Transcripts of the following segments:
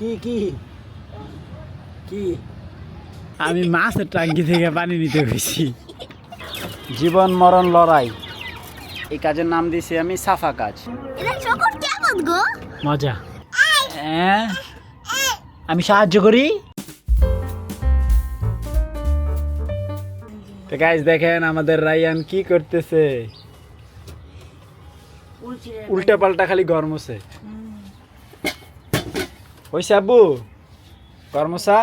কি কি? কি? আমি মাছের টাঙ্কি থেকে পানি নিতে গেছি জীবন মরণ লড়াই। এই কাজের নাম দিয়েছি আমি সাফা কাজ। মজা। হ্যাঁ? আমি সাহায্য করি? তো গাইজ দেখেন আমাদের রায়ান কি করতেছে। উল্টা পাল্টা খালি গরমসে হইছে আব্বু গরমসা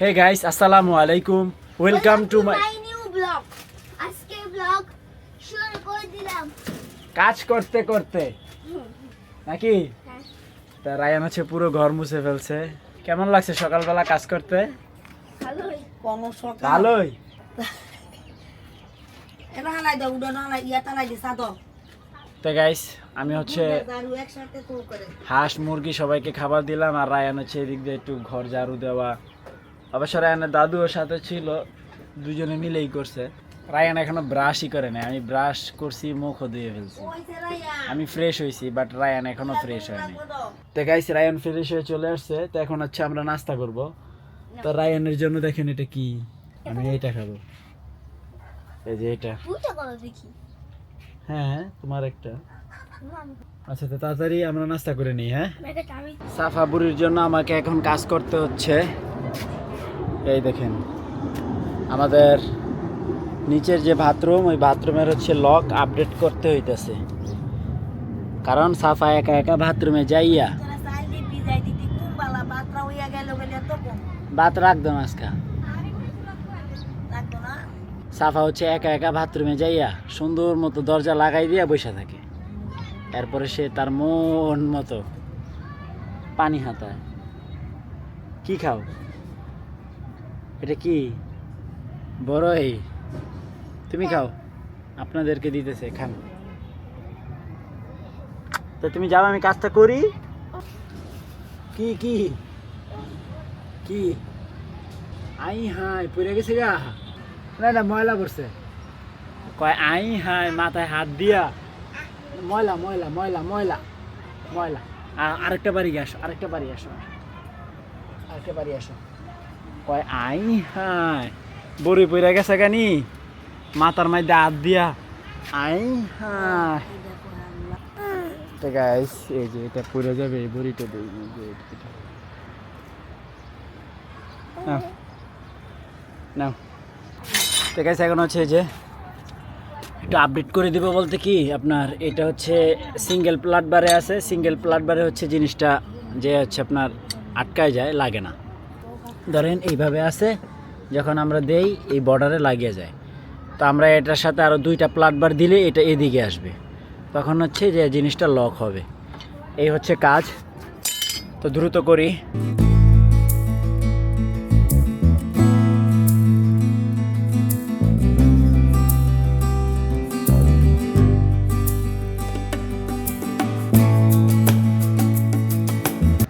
হে গাইস আসসালামু আলাইকুম। Welcome to my my new vlog আজকে ব্লগ শুরু করে দিলাম। কাজ করতে করতে। নাকি? হ্যাঁ। তা রায়ান হচ্ছে পুরো ঘর মুছে ফেলছে। কেমন লাগছে সকালবেলা কাজ করতে? ভালোই। কোনো সকাল ভালোই। এটা হালাই দাও উড়ো হালাই ইয়াটা হালাই দিছা তো গাইস আমি হচ্ছে হাঁস, মুরগি সবাইকে খাবার দিলাম আর রায়ান হচ্ছে এদিক দিয়ে একটু ঘর ঝাড়ু দেওয়া। অবশ্য রায়ানের দাদু ওর সাথে ছিল, দুজনে মিলেই করছে। রায়ান এখনও ব্রাশই করে নাই, আমি ব্রাশ করছি, মুখও ধুয়ে ফেলছি। আমি ফ্রেশ হয়েছি বাট রায়ান এখনও ফ্রেশ হয়নি তো গাইস রায়ান ফ্রেশ হয়ে চলে আসছে, তো এখন হচ্ছে আমরা নাস্তা করব। তো রায়ানের জন্য দেখেন এটা কি, আমি এইটা খাব। এই যে এটা দেখি। হ্যাঁ তোমার একটা। আচ্ছা তো তাড়াতাড়ি আমরা নাস্তা করে নিই হ্যাঁ? সাফা বুড়ির জন্য আমাকে এখন কাজ করতে হচ্ছে। এই দেখেন আমাদের নিচের যে বাথরুম ওই বাথরুমের হচ্ছে লক আপডেট করতে হইতেছে। কারণ সাফা একা একা বাথরুমে যাইয়া তোরা চাইল দি ভিজাই দিতি কুম্বালা বাতরা হইয়া গেল গেলে তো কম বাত রাখতো আজকা লাগতো না সাফা হচ্ছে একা একা বাথরুমে যাইয়া সুন্দর মতো দরজা লাগাই দিয়া বসে থাকে। এরপরে সে তার মন মতো পানি হাতায় কি খাও? এটা কি? বড়ই। তুমি খাও। আপনাদেরকে দিতেছে, খান। তো তুমি যাও, আমি কাজটা করি। কি কি? কি? আই হাই পড়ে গেছে গা। না না ময়লা পড়ছে। কয় আই হাই মাথায় হাত দিয়া। ময়লা ময়লা ময়লা ময়লা ময়লা। আরেকটা বাড়ি আসো আরেকটা বাড়ি আসো। আরেকটা বাড়ি আসো। কয় আই হাই বড়ি পইরা গেছে গানি মাথার মধ্যে হাত দিয়া। আই হাই গাইস এই যে এটা পড়ে যাবে এই বড়িটা দেই নাও। গাইস এখন হচ্ছে যে একটু আপডেট করে দিব বলতে কি, আপনার এটা হচ্ছে সিঙ্গেল প্লাট বারে আছে। সিঙ্গেল প্লাট বারে হচ্ছে জিনিসটা যে হচ্ছে আপনার আটকায় যায়, লাগে না। ধরেন এইভাবে আছে, যখন আমরা দেই, এই বর্ডারে লাগিয়ে যায়। তো আমরা এটার সাথে আরও দুইটা প্লাট বার দিলে এটা এদিকে আসবে। তখন হচ্ছে যে জিনিসটা লক হবে। এই হচ্ছে কাজ। তো দ্রুত করি।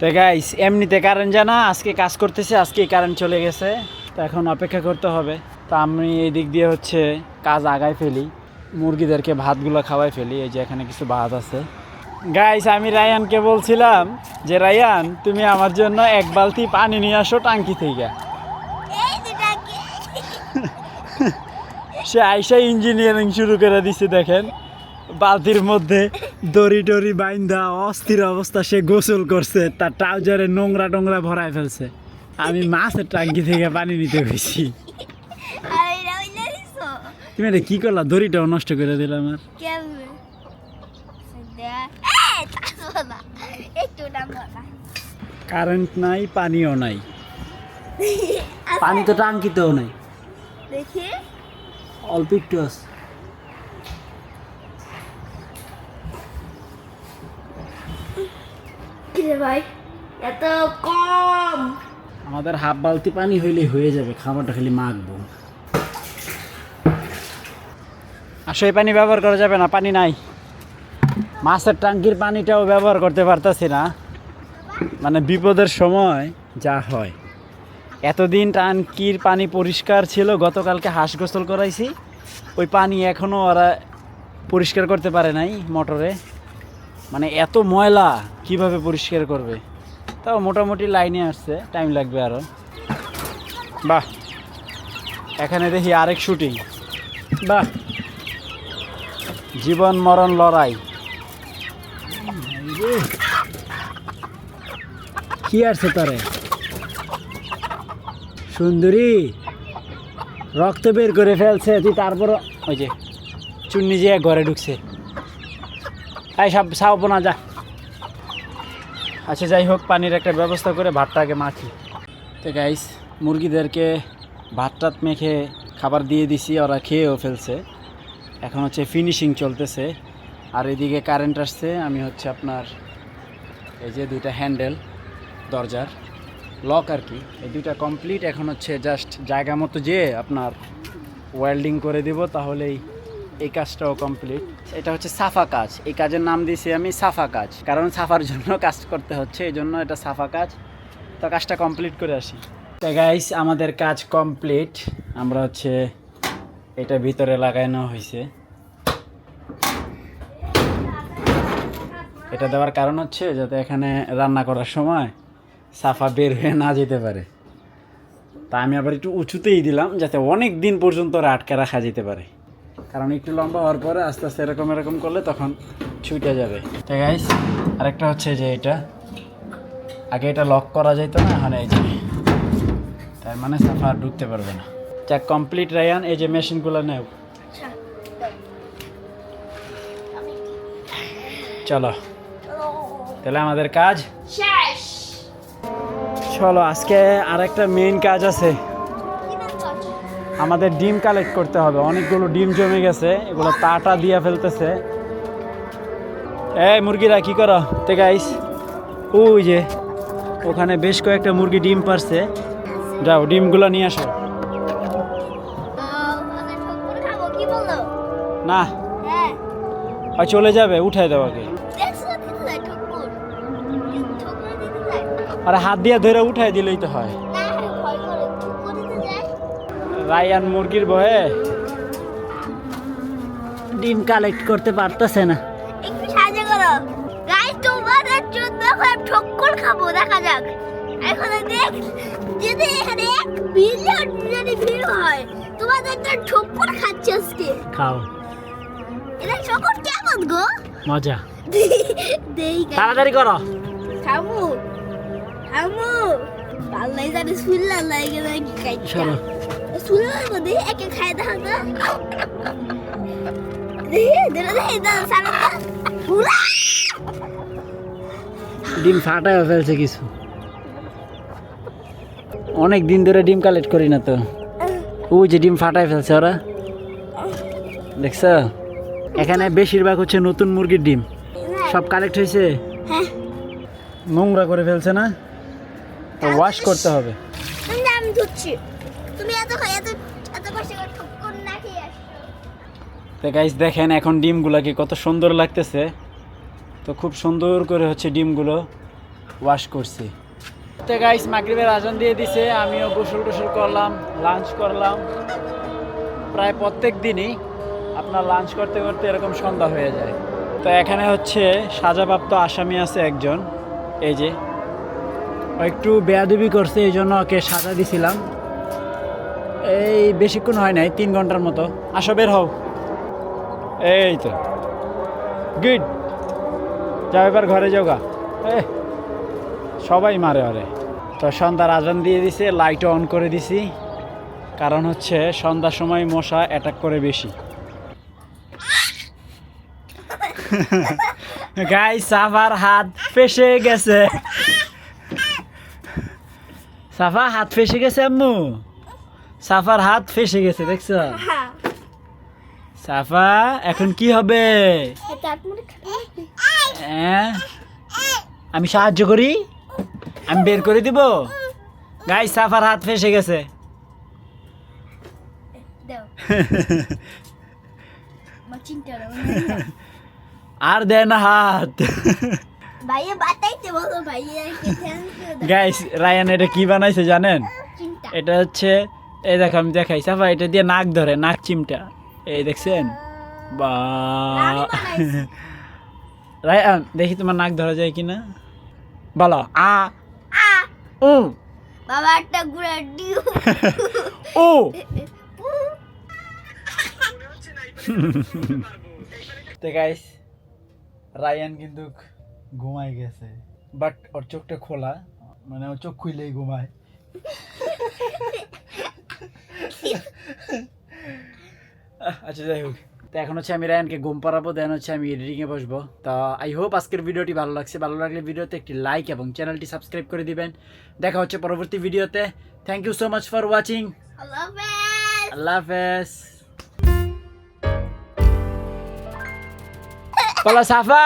তো গাইস এমনিতে কারেন্ট জানা আজকে কাজ করতেছে আজকে কারেন্ট চলে গেছে। তো এখন অপেক্ষা করতে হবে। তো আমি এই দিক দিয়ে হচ্ছে কাজ আগায় ফেলি। মুরগিদেরকে ভাতগুলো খাওয়াই ফেলি এই যে এখানে কিছু ভাত আছে। গাইস আমি রায়ানকে বলছিলাম যে রায়ান তুমি আমার জন্য এক বালতি পানি নিয়ে আসো টাঙ্কি থেকে। সে আইসা ইঞ্জিনিয়ারিং শুরু করে দিছে দেখেন। বালতির মধ্যে দড়ি টড়ি বাইন্দা অস্থির অবস্থা সে গোসল করছে তার ট্রাউজারে নোংরা টোংরা ভরায় ফেলছে। আমি মাছের টাঙ্কি থেকে পানি নিতে গেছি এটা তুমি এটা কি করলা? দড়িটাও নষ্ট করে দিলাম টানবো না। কারেন্ট নাই পানিও নাই। পানি তো টাঙ্কিতেও নাই। দেখি। অল্প একটু আছে। ভাই? এত কম। আমাদের হাফ বালতি পানি হইলে হয়ে যাবে, খাবারটা খালি মাখবো। আসো, এই পানি ব্যবহার করা যাবে না, পানি নাই। মাছের টাঙ্কির পানিটাও ব্যবহার করতে পারতাছি না। মানে বিপদের সময় যা হয়। এতদিন টাঙ্কির পানি পরিষ্কার ছিল, গতকালকে হাঁস গোসল করাইছি। ওই পানি এখনও ওরা পরিষ্কার করতে পারে নাই মোটরে। মানে এত ময়লা কীভাবে পরিষ্কার করবে? তাও মোটামুটি লাইনে আসছে টাইম লাগবে আরও বাহ। এখানে দেখি আরেক শুটিং বাহ। জীবন, মরণ, লড়াই। কি আছে তারে? সুন্দরী। রক্ত বের করে ফেলছে, তুই তারপর ওই যে, চুন্নি যে ঘরে ঢুকছে। এই সব সাপ না যা। আচ্ছা যাই হোক, পানির একটা ব্যবস্থা করে ভাতটাকে মাখি। তো গাইস মুরগিদেরকে ভাত টাত মেখে খাবার দিয়ে দিছি, ওরা খেয়েও ফেলছে। এখন হচ্ছে ফিনিশিং চলতেছে। আর এদিকে কারেন্ট আসছে, আমি হচ্ছে আপনার এই যে দুইটা হ্যান্ডেল দরজার লক আর কি। এই দুইটা কমপ্লিট এখন হচ্ছে জাস্ট জায়গা মতো যে আপনার ওয়েল্ডিং করে দিব, তাহলেই এই কাজটাও কমপ্লিট এটা হচ্ছে সাফা কাজ। এই কাজের নাম দিয়েছি আমি সাফা কাজ। কারণ সাফার জন্য কাজ করতে হচ্ছে, এই জন্য এটা সাফা কাজ। তো কাজটা কমপ্লিট করে আসি। তো গাইস আমাদের কাজ কমপ্লিট আমরা হচ্ছে এটা ভিতরে লাগানো হয়েছে এটা দেওয়ার কারণ হচ্ছে যাতে এখানে রান্না করার সময় সাফা বের হয়ে না যেতে পারে। তা আমি আবার একটু উঁচুতেই দিলাম, যাতে অনেক দিন পর্যন্ত আটকে রাখা যেতে পারে। কারণ একটু লম্বা হওয়ার পরে আস্তে আস্তে এরকম এরকম করলে তখন ছুটে যাবে। তো গাইস আরেকটা হচ্ছে যে এটা। আগে এটা লক করা যেত না এখন এই যে তার মানে সাফা আর ঢুকতে পারবে না। যা কমপ্লিট রায়ান এই যে মেশিনগুলো নেও। আচ্ছা। চলো। তাহলে আমাদের কাজ? চলো আজকে আরেকটা মেইন কাজ আছে? আমাদের ডিম কালেক্ট করতে হবে। অনেকগুলো ডিম জমে গেছে, এগুলো তাটা দিয়ে ফেলতেছে। এই মুরগিরা কি করো? তে গাইস ওই যে, ওখানে বেশ কয়েকটা মুরগি ডিম পারছে। যাও, ডিমগুলো নিয়ে আসো। না। আর চলে যাবে উঠাই দাও আগে। দেখছ দিতে যায় ঠোকর ঠোকর দিতে যায় আর হাত দিয়ে ধরে উঠাই দিলেই তো হয়। রায়ান মুরগির ভয়ে ডিম কালেক্ট করতে পারতেছে না। একটু সাহায্য করো। গাইস তোমাদের জন্য এখন ঠক্কর খাব দেখা যাক। এখন দেখ যদি এখানে এক বিলিয়ন যদি ভিড় হয় তোমাদের জন্য ঠক্কর খাচ্ছে আজকে। খাও। এটা ঠক্কর কেমন গো? মজা। দেই তাড়াতাড়ি করো। থামু থামু। জানি একে খাই দাও না। ডিম ফাটায় ফেলছে কিছু। অনেক দিন ধরে ডিম কালেক্ট করি না তো। ওই যে ডিম ফাটায় ফেলছে ওরা। দেখছ? এখানে বেশিরভাগ হচ্ছে নতুন মুরগির ডিম। সব কালেক্ট হয়েছে। হ্যাঁ। নোংরা করে ফেলছে না? ওয়াশ করতে হবে। আমি ধুচ্ছি। তুমি এত এত এত কষ্ট করে না খেয়ে তো গাইস দেখেন এখন ডিমগুলোকে কত সুন্দর লাগতেছে। তো খুব সুন্দর করে হচ্ছে ডিমগুলো ওয়াশ করছি। তো গাইস মাগরিবের আজান দিয়ে দিছে। আমিও গোসল টোসল করলাম লাঞ্চ করলাম। প্রায় প্রত্যেক দিনই আপনার লাঞ্চ করতে করতে এরকম সন্ধ্যা হয়ে যায়। তো এখানে হচ্ছে সাজাপ্রাপ্ত আসামি আছে একজন। এই যে একটু বেয়াদবি করছে এই জন্য ওকে সাজা দিছিলাম। এই বেশিক্ষণ হয় নাই তিন ঘণ্টার মতো। আসো বের হও। এই তো। গুড যাও এবার ঘরে যাও গা। এ, সবাই মারে ওরে তো সন্ধ্যার আজান দিয়ে দিছে লাইটও অন করে দিছি। কারণ হচ্ছে সন্ধ্যার সময় মশা অ্যাটাক করে বেশি। গাই সাফার হাত ফেসে গেছে। সাফা হাত ফেসে গেছে আম্মু। সাফার হাত ফেসে গেছে দেখছ? হ্যাঁ। সাফা এখন কি হবে? হ্যাঁ? আমি সাহায্য করি? আমি বের করে দিব? গাই সাফার হাত ফেসে গেছে। আর দেয় না হাত। গাইস রায়ান এটা কি বানাইছে জানেন? এটা হচ্ছে এই দেখো আমি দেখাই। সাফা এটা দিয়ে নাক ধরে নাক চিমটা। এই দেখছেন? বা রায়ান দেখি তোমার নাক ধরা যায় কিনা। বলো। আ উ। বাবা একটা ঘুরে ডিউ। ও তো গাইস রায়ান কিন্তু ঘুমাই গেছে। বাট ওর চোখটা খোলা। মানে ওর চোখ খুইলেই ঘুমায়। আচ্ছা যাই হোক। তো এখন হচ্ছে আমি রায়ানকে ঘুম পাড়াবো দেন হচ্ছে আমি এডিটিংয়ে বসবো। তা আই হোপ আজকের ভিডিওটি ভালো লাগছে। ভালো লাগলে ভিডিওতে একটি লাইক এবং চ্যানেলটি সাবস্ক্রাইব করে দিবেন। দেখা হচ্ছে পরবর্তী ভিডিওতে। Thank you so much for watching আল্লাহ হাফেজ আল্লাহ হাফেজ। বলো সাফা!